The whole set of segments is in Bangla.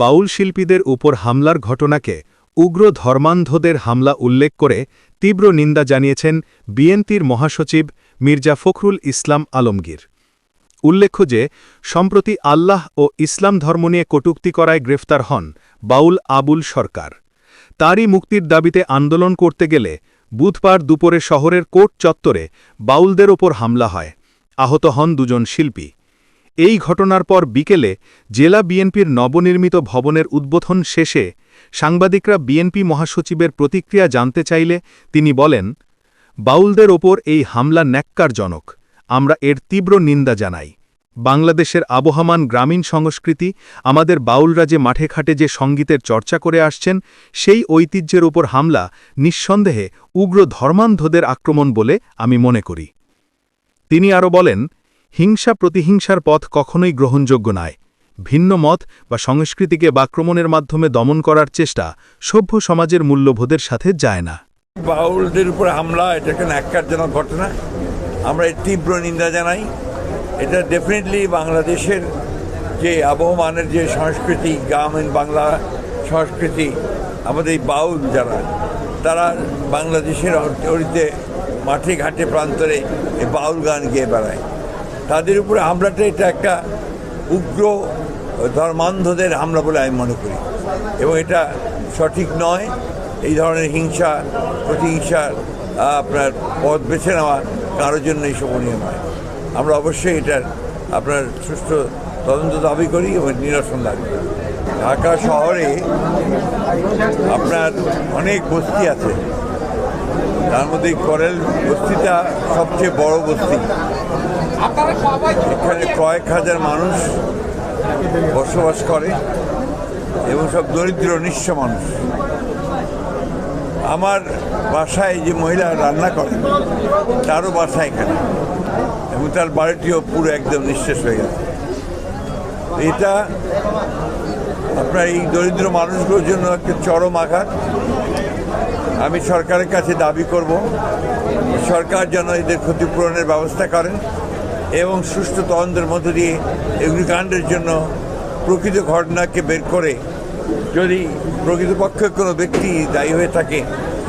বাউল শিল্পীদের উপর হামলার ঘটনাকে উগ্র ধর্মান্ধদের হামলা উল্লেখ করে তীব্র নিন্দা জানিয়েছেন বিএনপির মহাসচিব মির্জা ফখরুল ইসলাম আলমগীর। উল্লেখ্য যে, সম্প্রতি আল্লাহ ও ইসলাম ধর্ম নিয়ে কটূক্তি করায় গ্রেফতার হন বাউল আবুল সরকার। তারই মুক্তির দাবিতে আন্দোলন করতে গেলে বুধবার দুপুরে শহরের কোর্ট চত্বরে বাউলদের ওপর হামলা হয়। আহত হন দুজন শিল্পী। এই ঘটনার পর বিকেলে জেলা বিএনপির নবনির্মিত ভবনের উদ্বোধন শেষে সাংবাদিকরা বিএনপি মহাসচিবের প্রতিক্রিয়া জানতে চাইলে তিনি বলেন, বাউলদের ওপর এই হামলা ন্যাক্কারজনক। আমরা এর তীব্র নিন্দা জানাই। বাংলাদেশের আবহমান গ্রামীণ সংস্কৃতি, আমাদের বাউলরা যে মাঠে খাটে যে সঙ্গীতের চর্চা করে আসছেন, সেই ঐতিহ্যের ওপর হামলা নিঃসন্দেহে উগ্র ধর্মান্ধদের আক্রমণ বলে আমি মনে করি। তিনি আরও বলেন হিংসা প্রতিহিংসার পথ কখনোই গ্রহণযোগ্য নয়। ভিন্ন মত বা সংস্কৃতিকে বাক্রমণের মাধ্যমে দমন করার চেষ্টা সভ্য সমাজের মূল্যবোধের সাথে যায় না। বাউলদের উপর হামলা, এটা একটা ন্যাক্কারজনক ঘটনা। আমরা এর তীব্র নিন্দা জানাই। এটা ডেফিনেটলি বাংলাদেশের যে আবহমানের যে সংস্কৃতি গ্রামীণ বাংলা সংস্কৃতি, আমাদের বাউল যারা, তারা বাংলাদেশের অরিতে মাঠে ঘাটে প্রান্তরে এই বাউল গান গেয়ে বেড়ায়। তাদের উপরে হামলাটা এটা একটা উগ্র ধর্মান্ধদের হামলা বলে আমি মনে করি। এবং এটা সঠিক নয়। এই ধরনের হিংসা প্রতিহিংসার আপনার পথ বেছে নেওয়া কারোর জন্যই শোভনীয় নয়। আমরা অবশ্যই এটার আপনার সুষ্ঠু তদন্ত দাবি করি এবং নিরসন লাগবে ঢাকা শহরে আপনার অনেক বস্তি আছে। তার মধ্যে করেল বস্তিটা সবচেয়ে বড় বস্তি। এখানে কয়েক হাজার মানুষ বসবাস করে এবং সব দরিদ্র নিঃস্ব মানুষ। আমার বাসায় যে মহিলা রান্না করে তারও বাসা এখানে। এবং তার বাড়িটিও পুরো একদম নিঃশেষ হয়ে গেছে। এটা আপনার এই দরিদ্র মানুষগুলোর জন্য একটা চরম আঘাত। আমি সরকারের কাছে দাবি করব সরকার যেন এদের ক্ষতিপূরণের ব্যবস্থা করেন। এবং সুষ্ঠু তদন্তের মধ্য দিয়ে অগ্নিকাণ্ডের জন্য প্রকৃত ঘটনাকে বের করে যদি প্রকৃতপক্ষে কোনো ব্যক্তি দায়ী হয়ে থাকে,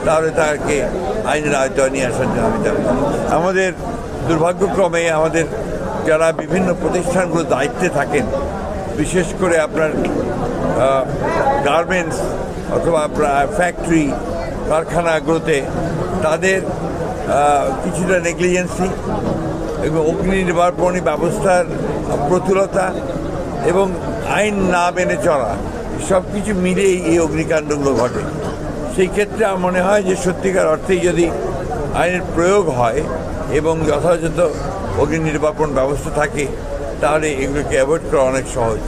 তাহলে তাকে আইনের আয়তায় নিয়ে আসার জন্য আমি দাবি আমাদের দুর্ভাগ্যক্রমে আমাদের যারা বিভিন্ন প্রতিষ্ঠানগুলো দায়িত্বে থাকেন, বিশেষ করে আপনার গার্মেন্টস অথবা আপনার ফ্যাক্টরি, কারখানাগুলোতে, তাদের কিছুটা নেগলিজেন্সি এবং অগ্নি নির্বাপনী ব্যবস্থার প্রতুলতা এবং আইন না মেনে চলা, সব কিছু মিলেই এই অগ্নিকাণ্ডগুলো ঘটে। সেই ক্ষেত্রে আমার মনে হয় যে সত্যিকার অর্থেই যদি আইনের প্রয়োগ হয় এবং যথাযথ অগ্নি নির্বাপন ব্যবস্থা থাকে, তাহলে এগুলোকে অ্যাভয়েড করা অনেক সহজ।